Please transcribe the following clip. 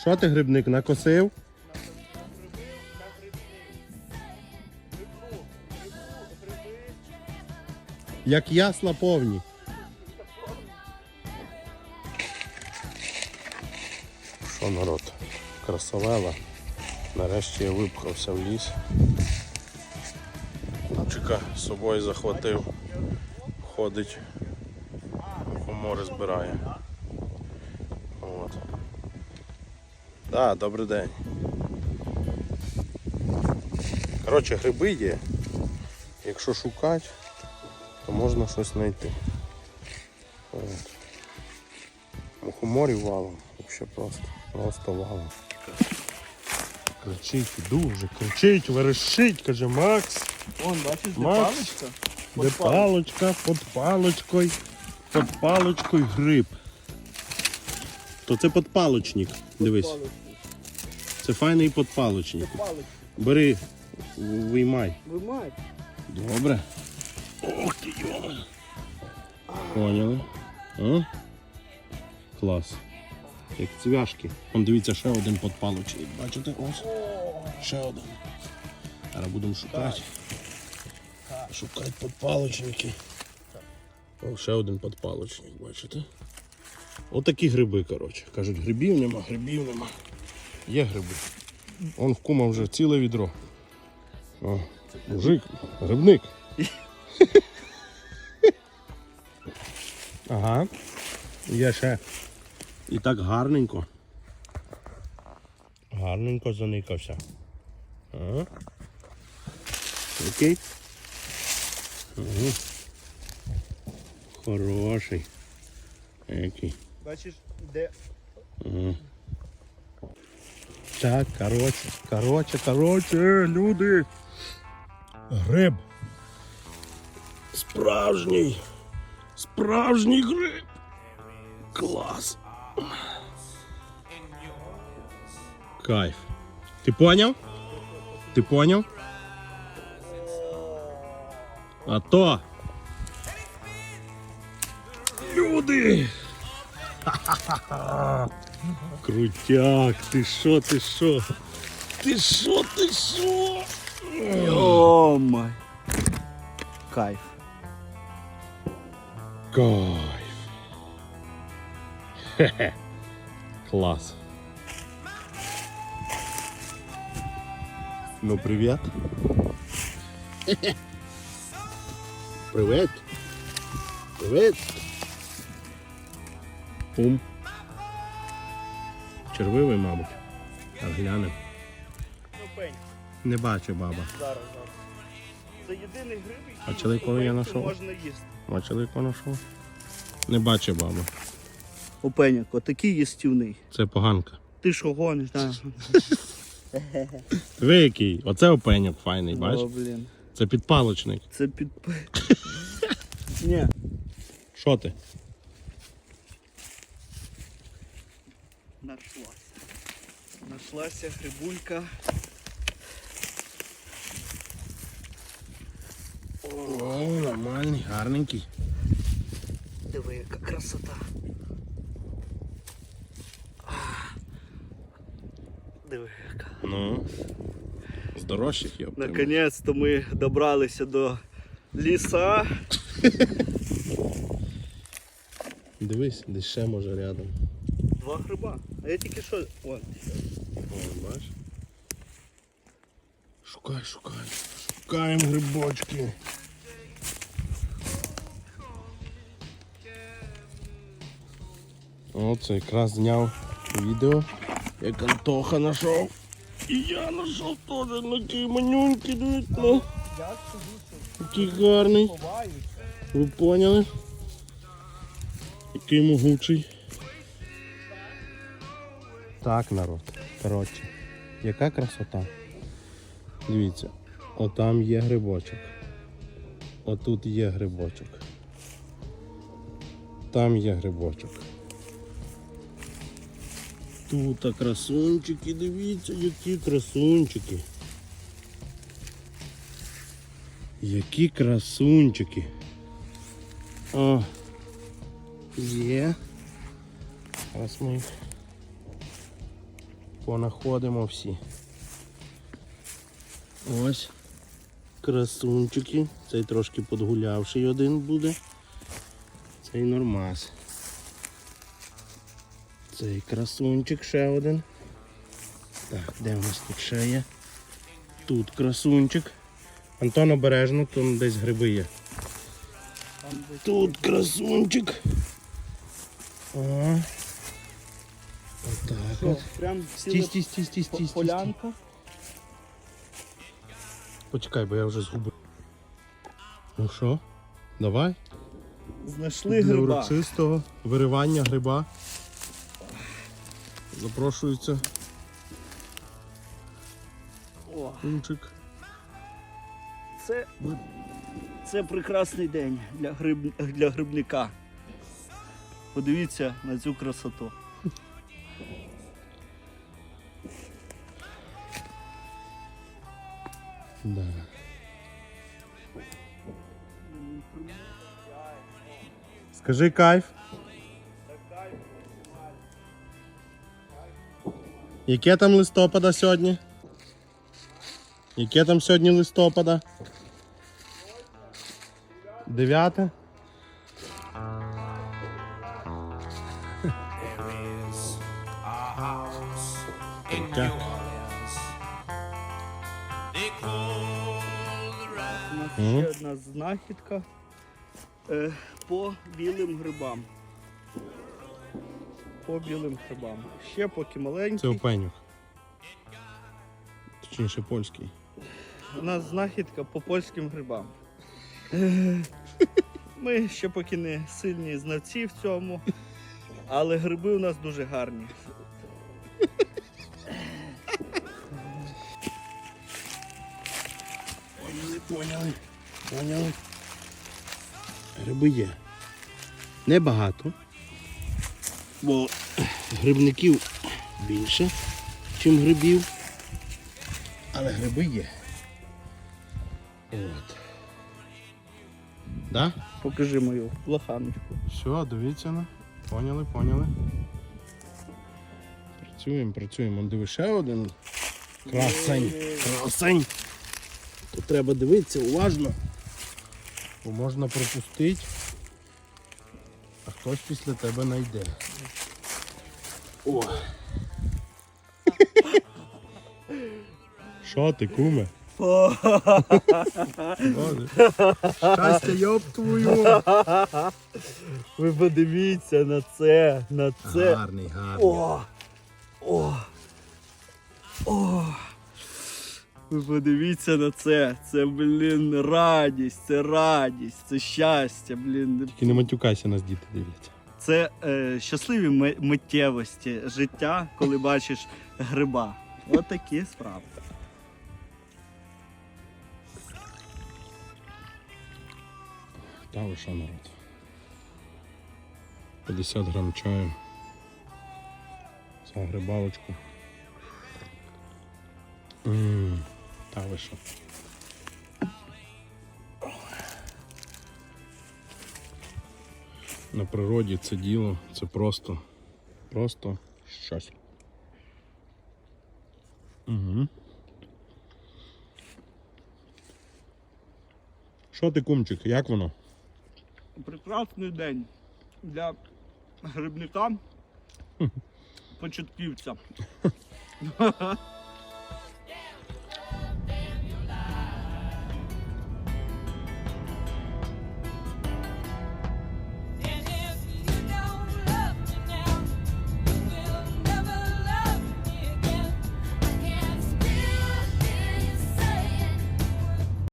Що ти грибник накосив? Як ясла повні. Що народ? Красавела. Нарешті я випхався в ліс. Чека з собою захватив. Ходить. Комори збирає. Да, добрий день. Коротше, гриби є. Якщо шукати, то можна щось знайти. От. Мухоморів валом. Взагалі просто. Просто валом. Кричить, дуже кричить, верещить, каже Макс. Вон, бачиш, де Макс. паличка? Де Под палочка, під палочкою, під палочкою гриб. То це подпалочник. Дивись, це файний подпалочник. Паличка. Бери, виймай. Вимай. Добре. Ох ти йо. Поняли? А? Клас. Як цвяшки. Вон дивіться, ще один подпалочник. Бачите? Ось. Ще один. Зараз будемо шукати. Шукати подпалочники. О, ще один подпалочник, бачите? Отакі гриби, коротше. Кажуть, грибів нема, грибів нема. Є гриби. Он в кума вже ціле відро. О, мужик, грибник. ага. Є ще. І так гарненько. Гарненько заникався. Ага. Окей. Ага. Хороший. Який. Бачиш, де. Так, коротше, коротше, коротше, люди. Гриб. Справжній. Справжній гриб. Клас. Кайф. Ти поняв? Ти поняв? А то. Люди. Крутяк, ти що, ти що? Ти що, ти що? О май. Кайф. Кайф. Хе-хе. Клас. Ну, привіт. Хе-хе. Привіт. Привіт. Пум. Червивий, мабуть. Так, глянемо. Не бачу, баба. зараз, зараз. Це єдиний гриб, який А чоловік, коли я знайшов? можна їсти. Як воно що? Не бачу, баба. Опеняк, отакий їстівний. Це поганка. Ти що гониш? Да. Ви який? Оце опеньок файний, бачиш? О, блін. Це підпалочник. Це під... Ні. Що ти? Нашлася. Нашлася грибулька. О, нормальний, гарненький. Диви, яка красота. Диви, яка. Ну. З дорожчих я. Наконець-то ми добралися до ліса. Дивись, десь ще може рядом. Два гриба. А я що. Вон. О, бачиш? Шукай, шукай. Шукаємо грибочки. О, це якраз зняв відео, як Антоха знайшов. І я знайшов теж такий манюнький, дивіться. Який гарний. Ви поняли? Який могучий. Так, народ. Коротше, яка красота. Дивіться, отам є грибочок. Отут є грибочок. Там є грибочок. Тут красунчики, дивіться, які красунчики. Які красунчики. О, є. Зараз ми їх Понаходимо всі. Ось. Красунчики. Цей трошки подгулявший один буде. Цей нормас. Цей красунчик ще один. Так, де у нас тут ще є? Тут красунчик. Антон обережно, там десь гриби є. Тут красунчик. Отак от. прям Стій, стій, стій, стій, стій, стій, стій. полянка. Почекай, бо я вже згубив. Ну що? Давай. Знайшли Для гриба. урочистого виривання гриба. Запрошується О, кумчик. це, це прекрасний день для, гриб, для грибника. Подивіться на цю красоту. Да. Скажи кайф. Яке там листопада сьогодні? Яке там сьогодні листопада? Дев'яте? Мгм. Ще одна знахідка е, по білим грибам. По білим грибам. Ще поки маленькі. Це опенюк. Точніше польський. У нас знахідка по польським грибам. Ми ще поки не сильні знавці в цьому, але гриби у нас дуже гарні. Поняли, поняли, поняли. Гриби є. Небагато. Бо грибників більше, ніж грибів. Але гриби є. От. Да? Покажи мою лоханочку. Все, дивіться на. Поняли, поняли. Працюємо, працюємо. Диви ще один. Красень. Красень. Тут треба дивитися уважно. Бо можна пропустити. А хтось після тебе знайде. О. Що ти, куме? Щастя, йоб твою! Ви подивіться на це, на це. Гарний, гарний. О! О! О! Ви подивіться на це. Це, блін, радість, це радість, це щастя, блін. Тільки не матюкайся, нас діти дивляться. Це е, щасливі миттєвості життя, коли бачиш гриба. Отакі справи. Та ви народ? 50 грам чаю. За грибалочку. Ммм, та ви що? На природі це діло, це просто, просто щось. Угу. Що ти, кумчик, як воно? Прекрасний день для грибника початківця.